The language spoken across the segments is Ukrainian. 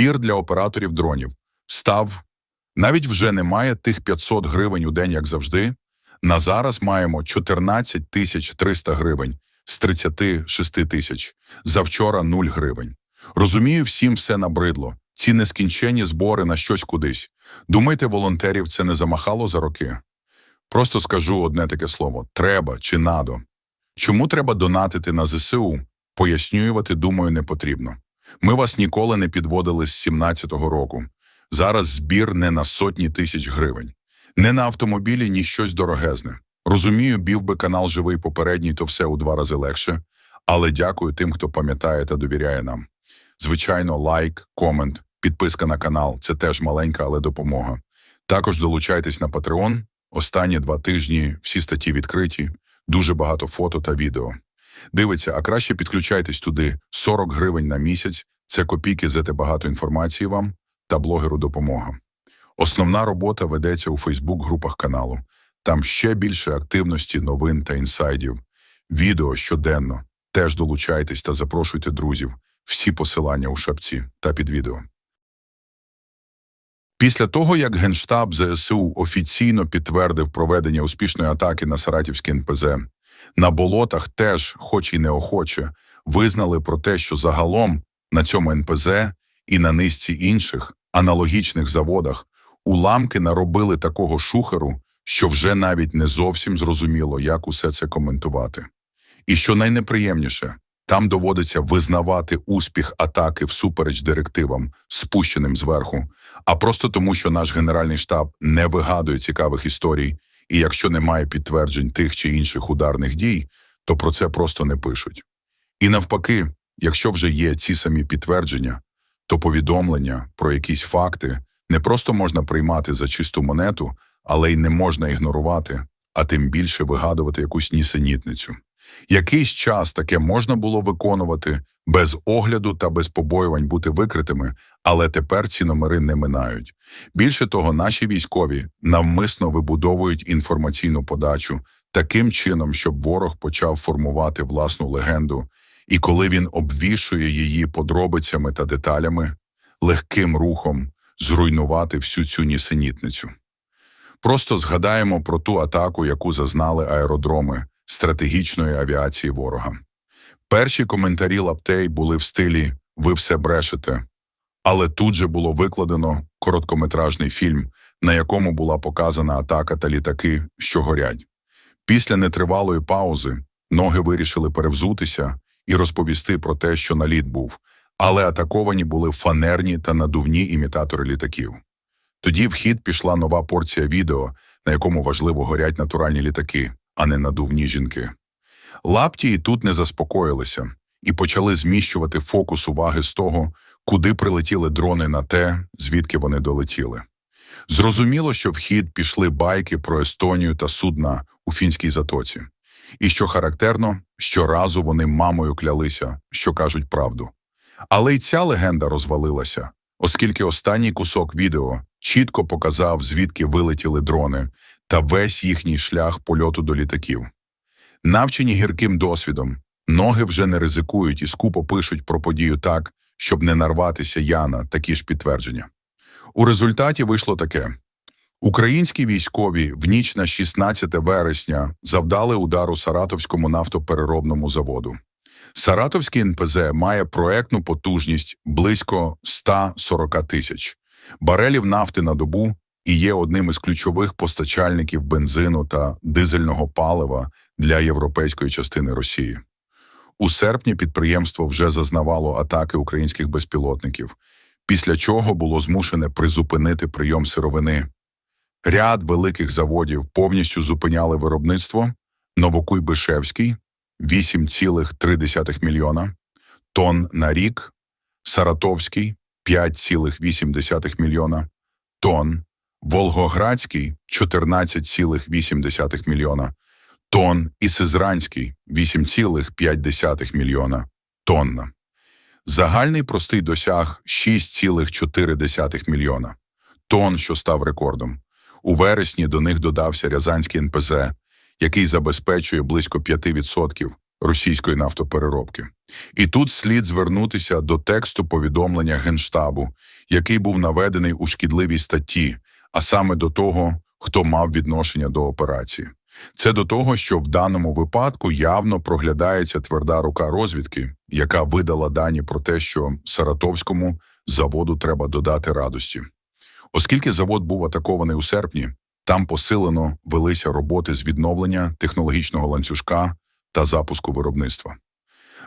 Збір для операторів дронів став навіть вже немає тих 500 гривень у день, як завжди. На зараз маємо 14 тисяч 300 гривень з 36 тисяч. Завчора 0 гривень. Розумію, всім все набридло. Ці нескінчені збори на щось кудись. Думаєте, волонтерів це не замахало за роки? Просто скажу одне таке слово: треба чи надо. Чому треба донатити на ЗСУ? Пояснювати, думаю, не потрібно. Ми вас ніколи не підводили з 17-го року. Зараз збір не на сотні тисяч гривень. Не на автомобілі, ні щось дорогезне. Розумію, бів би канал живий попередній, то все у два рази легше. Але дякую тим, хто пам'ятає та довіряє нам. Звичайно, лайк, комент, підписка на канал це теж маленька, але допомога. Також долучайтесь на Patreon. Останні два тижні всі статті відкриті, дуже багато фото та відео. Дивиться, а краще підключайтесь туди 40 гривень на місяць. Це копійки зете багато інформації вам та блогеру допомога. Основна робота ведеться у Фейсбук-групах каналу. Там ще більше активності, новин та інсайдів. Відео щоденно. Теж долучайтесь та запрошуйте друзів. Всі посилання у шапці та під відео. Після того, як Генштаб ЗСУ офіційно підтвердив проведення успішної атаки на Саратівський НПЗ, на болотах теж, хоч і неохоче, визнали про те, що загалом на цьому НПЗ і на низці інших аналогічних заводах уламки наробили такого шухеру, що вже навіть не зовсім зрозуміло, як усе це коментувати. І що найнеприємніше, там доводиться визнавати успіх атаки всупереч директивам, спущеним зверху, а просто тому, що наш генеральний штаб не вигадує цікавих історій, і якщо немає підтверджень тих чи інших ударних дій, то про це просто не пишуть. І навпаки, якщо вже є ці самі підтвердження, то повідомлення про якісь факти не просто можна приймати за чисту монету, але й не можна ігнорувати, а тим більше вигадувати якусь нісенітницю. Якийсь час таке можна було виконувати без огляду та без побоювань бути викритими, але тепер ці номери не минають. Більше того, наші військові навмисно вибудовують інформаційну подачу таким чином, щоб ворог почав формувати власну легенду, і коли він обвішує її подробицями та деталями, легким рухом зруйнувати всю цю нісенітницю. Просто згадаємо про ту атаку, яку зазнали аеродроми стратегічної авіації ворога. Перші коментарі лаптей були в стилі Ви все брешете, але тут же було викладено короткометражний фільм, на якому була показана атака та літаки, що горять. Після нетривалої паузи ноги вирішили перевзутися і розповісти про те, що наліт був, але атаковані були фанерні та надувні імітатори літаків. Тоді в хід пішла нова порція відео, на якому важливо горять натуральні літаки, а не надувні жінки. Лаптії тут не заспокоїлися і почали зміщувати фокус уваги з того, куди прилетіли дрони на те, звідки вони долетіли. Зрозуміло, що в хід пішли байки про Естонію та судна у фінській затоці. І що характерно, щоразу вони мамою клялися, що кажуть правду. Але й ця легенда розвалилася, оскільки останній кусок відео чітко показав, звідки вилетіли дрони та весь їхній шлях польоту до літаків. Навчені гірким досвідом, ноги вже не ризикують і скупо пишуть про подію так, щоб не нарватися я на такі ж підтвердження. У результаті вийшло таке. Українські військові в ніч на 16 вересня завдали удару Саратовському нафтопереробному заводу. Саратовський НПЗ має проектну потужність близько 140 тисяч барелів нафти на добу і є одним із ключових постачальників бензину та дизельного палива для європейської частини Росії. У серпні підприємство вже зазнавало атаки українських безпілотників, після чого було змушене призупинити прийом сировини. Ряд великих заводів повністю зупиняли виробництво Новокуйбишевський 8,3 мільйона, тонн на рік, Саратовський 5,8 мільйона, тонн, Волгоградський 14,8 мільйона, тонн і Сизранський 8,5 мільйона тонна. Загальний простий досяг 6,4 мільйона тонн, що став рекордом. У вересні до них додався Рязанський НПЗ, який забезпечує близько 5% російської нафтопереробки. І тут слід звернутися до тексту повідомлення Генштабу, який був наведений у шкідливій статті, а саме до того, хто мав відношення до операції. Це до того, що в даному випадку явно проглядається тверда рука розвідки, яка видала дані про те, що Саратовському заводу треба додати радості. Оскільки завод був атакований у серпні, там посилено велися роботи з відновлення технологічного ланцюжка та запуску виробництва.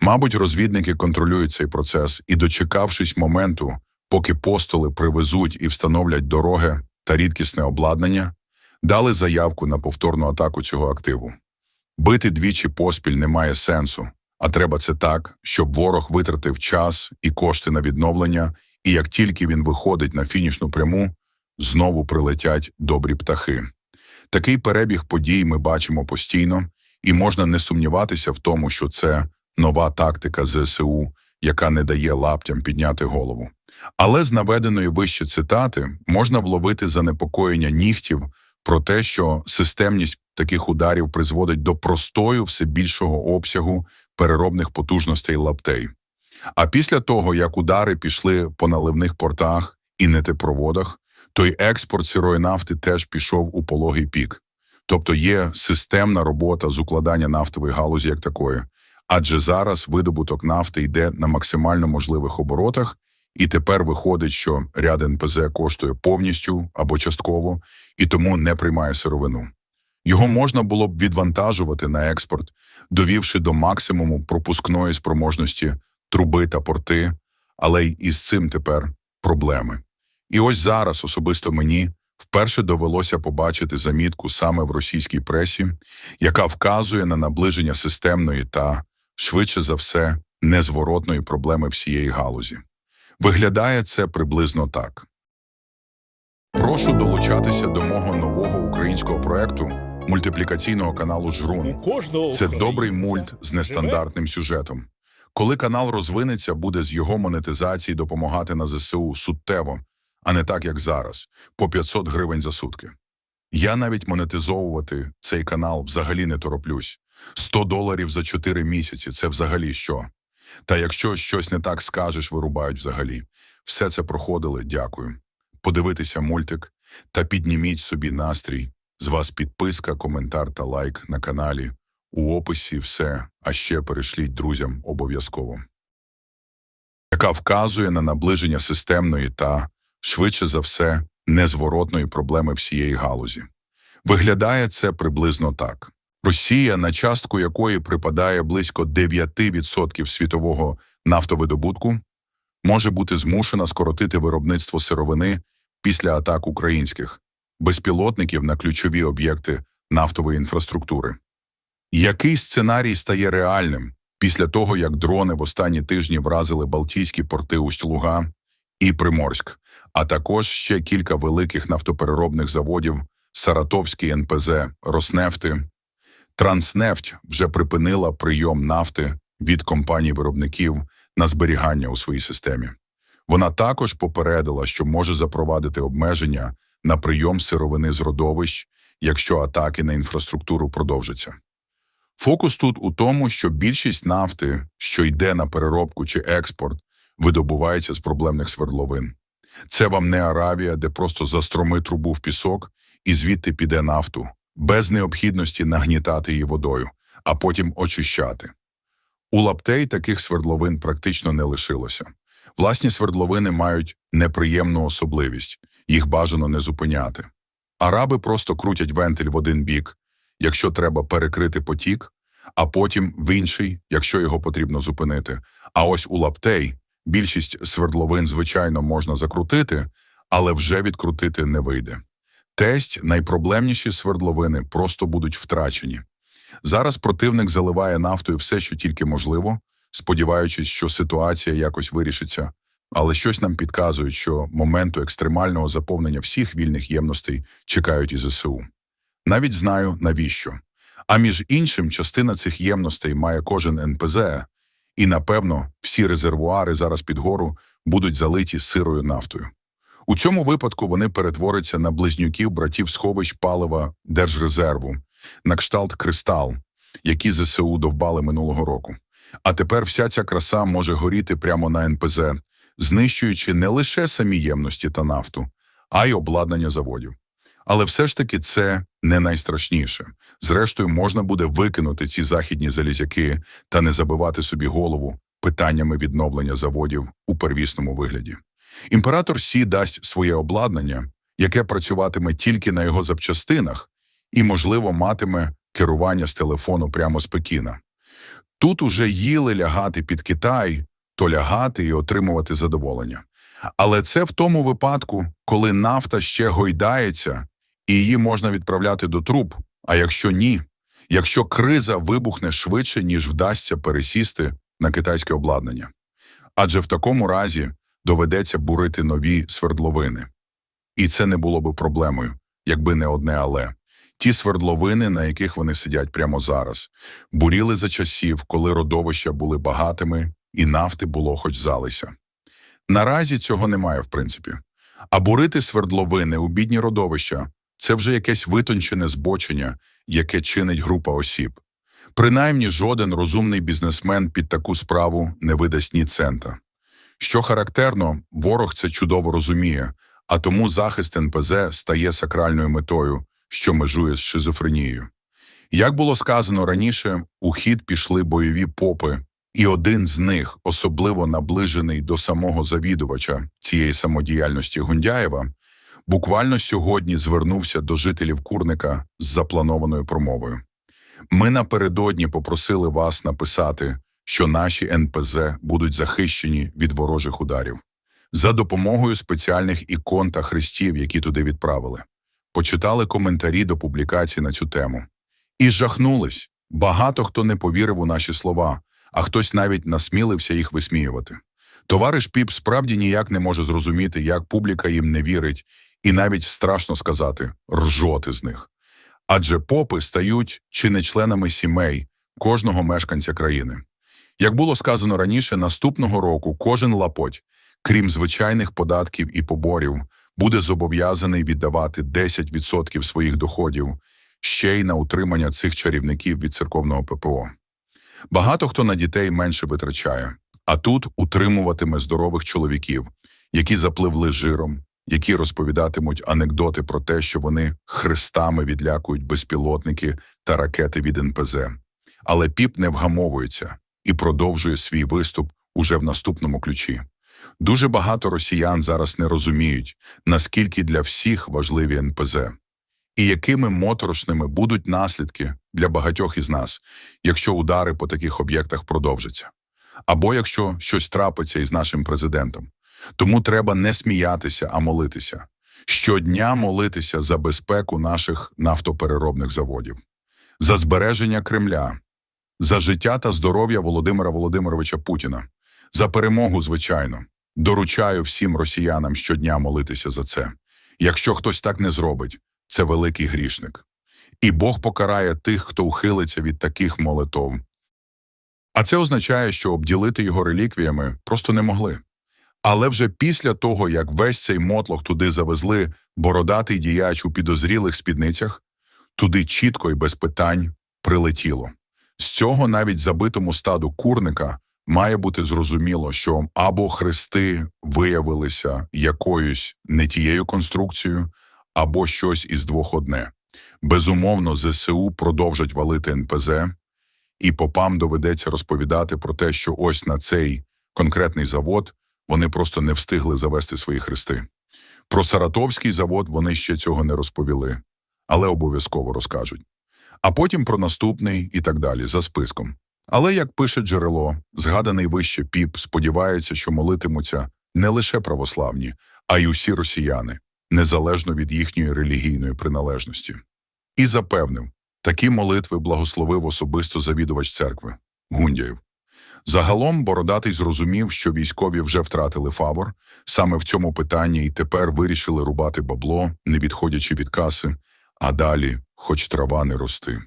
Мабуть, розвідники контролюють цей процес і, дочекавшись моменту, поки постоли привезуть і встановлять дороги та рідкісне обладнання, дали заявку на повторну атаку цього активу. Бити двічі поспіль не має сенсу, а треба це так, щоб ворог витратив час і кошти на відновлення, і як тільки він виходить на фінішну пряму, знову прилетять добрі птахи. Такий перебіг подій ми бачимо постійно, і можна не сумніватися в тому, що це нова тактика ЗСУ, яка не дає лаптям підняти голову. Але з наведеної вище цитати можна вловити занепокоєння нігтів про те, що системність таких ударів призводить до простою все більшого обсягу переробних потужностей лаптей. А після того, як удари пішли по наливних портах і нетепроводах, то й експорт сирої нафти теж пішов у пологий пік. Тобто є системна робота з укладання нафтової галузі як такої, адже зараз видобуток нафти йде на максимально можливих оборотах, і тепер виходить, що ряд НПЗ коштує повністю або частково, і тому не приймає сировину. Його можна було б відвантажувати на експорт, довівши до максимуму пропускної спроможності труби та порти, але й із цим тепер проблеми. І ось зараз особисто мені вперше довелося побачити замітку саме в російській пресі, яка вказує на наближення системної та, швидше за все, незворотної проблеми всієї галузі. Виглядає це приблизно так. Прошу долучатися до мого нового українського проекту мультиплікаційного каналу Жрун. Це добрий мульт з нестандартним сюжетом. Коли канал розвинеться, буде з його монетизації допомагати на ЗСУ суттєво, а не так, як зараз, по 500 гривень за сутки. Я навіть монетизовувати цей канал взагалі не тороплюсь. 100 доларів за 4 місяці – це взагалі що? Та якщо щось не так скажеш, вирубають взагалі. Все це проходили, дякую. Подивитися мультик та підніміть собі настрій. З вас підписка, коментар та лайк на каналі. У описі все, а ще перешліть друзям обов'язково. Яка вказує на наближення системної та, швидше за все, незворотної проблеми всієї галузі. Виглядає це приблизно так. Росія, на частку якої припадає близько 9% світового нафтовидобутку, може бути змушена скоротити виробництво сировини після атак українських безпілотників на ключові об'єкти нафтової інфраструктури. Який сценарій стає реальним після того, як дрони в останні тижні вразили Балтійські порти Усть-Луга і Приморськ, а також ще кілька великих нафтопереробних заводів Саратовський НПЗ, Роснефти, Транснефть вже припинила прийом нафти від компаній-виробників на зберігання у своїй системі. Вона також попередила, що може запровадити обмеження на прийом сировини з родовищ, якщо атаки на інфраструктуру продовжаться. Фокус тут у тому, що більшість нафти, що йде на переробку чи експорт, видобувається з проблемних свердловин. Це вам не Аравія, де просто застроми трубу в пісок і звідти піде нафту, без необхідності нагнітати її водою, а потім очищати. У лаптей таких свердловин практично не лишилося. Власні свердловини мають неприємну особливість, їх бажано не зупиняти. Араби просто крутять вентиль в один бік, якщо треба перекрити потік, а потім в інший, якщо його потрібно зупинити. А ось у лаптей більшість свердловин, звичайно, можна закрутити, але вже відкрутити не вийде. Тесть найпроблемніші свердловини просто будуть втрачені. Зараз противник заливає нафтою все, що тільки можливо, сподіваючись, що ситуація якось вирішиться, але щось нам підказує, що моменту екстремального заповнення всіх вільних ємностей чекають і ЗСУ. Навіть знаю, навіщо. А між іншим, частина цих ємностей має кожен НПЗ, і, напевно, всі резервуари зараз під гору будуть залиті сирою нафтою. У цьому випадку вони перетворяться на близнюків братів сховищ палива Держрезерву, на кшталт кристал, які ЗСУ довбали минулого року. А тепер вся ця краса може горіти прямо на НПЗ, знищуючи не лише самі ємності та нафту, а й обладнання заводів. Але все ж таки це не найстрашніше. Зрештою, можна буде викинути ці західні залізяки та не забивати собі голову питаннями відновлення заводів у первісному вигляді. Імператор Сі дасть своє обладнання, яке працюватиме тільки на його запчастинах і, можливо, матиме керування з телефону прямо з Пекіна. Тут уже їли лягати під Китай, то лягати і отримувати задоволення. Але це в тому випадку, коли нафта ще гойдається, і її можна відправляти до труб. А якщо ні, якщо криза вибухне швидше, ніж вдасться пересісти на китайське обладнання. Адже в такому разі доведеться бурити нові свердловини. І це не було би проблемою, якби не одне але. Ті свердловини, на яких вони сидять прямо зараз, буріли за часів, коли родовища були багатими і нафти було хоч залися. Наразі цього немає, в принципі. А бурити свердловини у бідні родовища це вже якесь витончене збочення, яке чинить група осіб. Принаймні, жоден розумний бізнесмен під таку справу не видасть ні цента. Що характерно, ворог це чудово розуміє, а тому захист НПЗ стає сакральною метою, що межує з шизофренією. Як було сказано раніше, у хід пішли бойові попи, і один з них, особливо наближений до самого завідувача цієї самодіяльності Гундяєва, буквально сьогодні звернувся до жителів Курника з запланованою промовою. Ми напередодні попросили вас написати, що наші НПЗ будуть захищені від ворожих ударів за допомогою спеціальних ікон та хрестів, які туди відправили. Почитали коментарі до публікацій на цю тему. І жахнулись. Багато хто не повірив у наші слова, а хтось навіть насмілився їх висміювати. Товариш Піп справді ніяк не може зрозуміти, як публіка їм не вірить, і навіть страшно сказати ржоти з них. Адже попи стають чи не членами сімей кожного мешканця країни. Як було сказано раніше, наступного року кожен лапоть, крім звичайних податків і поборів, буде зобов'язаний віддавати 10% своїх доходів ще й на утримання цих чарівників від церковного ППО. Багато хто на дітей менше витрачає, а тут утримуватиме здорових чоловіків, які запливли жиром, які розповідатимуть анекдоти про те, що вони хрестами відлякують безпілотники та ракети від НПЗ. Але піп не вгамовується і продовжує свій виступ уже в наступному ключі. Дуже багато росіян зараз не розуміють, наскільки для всіх важливі НПЗ, і якими моторошними будуть наслідки для багатьох із нас, якщо удари по таких об'єктах продовжаться, або якщо щось трапиться із нашим президентом. Тому треба не сміятися, а молитися. Щодня молитися за безпеку наших нафтопереробних заводів, за збереження Кремля, за життя та здоров'я Володимира Володимировича Путіна, за перемогу, звичайно. Доручаю всім росіянам щодня молитися за це. Якщо хтось так не зробить, це великий грішник. І Бог покарає тих, хто ухилиться від таких молитов. А це означає, що обділити його реліквіями просто не могли. Але вже після того, як весь цей мотлох туди завезли бородатий діяч у підозрілих спідницях, туди чітко і без питань прилетіло. З цього навіть забитому стаду курника має бути зрозуміло, що або хрести виявилися якоюсь не тією конструкцією, або щось із двох одне. Безумовно, ЗСУ продовжать валити НПЗ, і попам доведеться розповідати про те, що ось на цей конкретний завод вони просто не встигли завести свої хрести. Про Саратовський завод вони ще цього не розповіли, але обов'язково розкажуть. А потім про наступний і так далі, за списком. Але, як пише джерело, згаданий вище піп сподівається, що молитимуться не лише православні, а й усі росіяни, незалежно від їхньої релігійної приналежності. І запевнив, такі молитви благословив особисто завідувач церкви Гундяєв. Загалом Бородатий зрозумів, що військові вже втратили фавор саме в цьому питанні і тепер вирішили рубати бабло, не відходячи від каси, а далі, хоч трава не рости.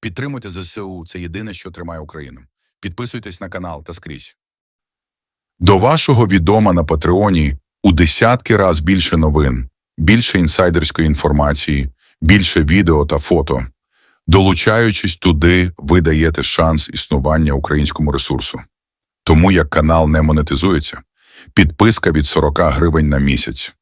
Підтримуйте ЗСУ, це єдине, що тримає Україну. Підписуйтесь на канал та скрізь. До вашого відома на Патреоні у десятки раз більше новин, більше інсайдерської інформації, більше відео та фото. Долучаючись туди, ви даєте шанс існування українському ресурсу. Тому як канал не монетизується, підписка від 40 гривень на місяць.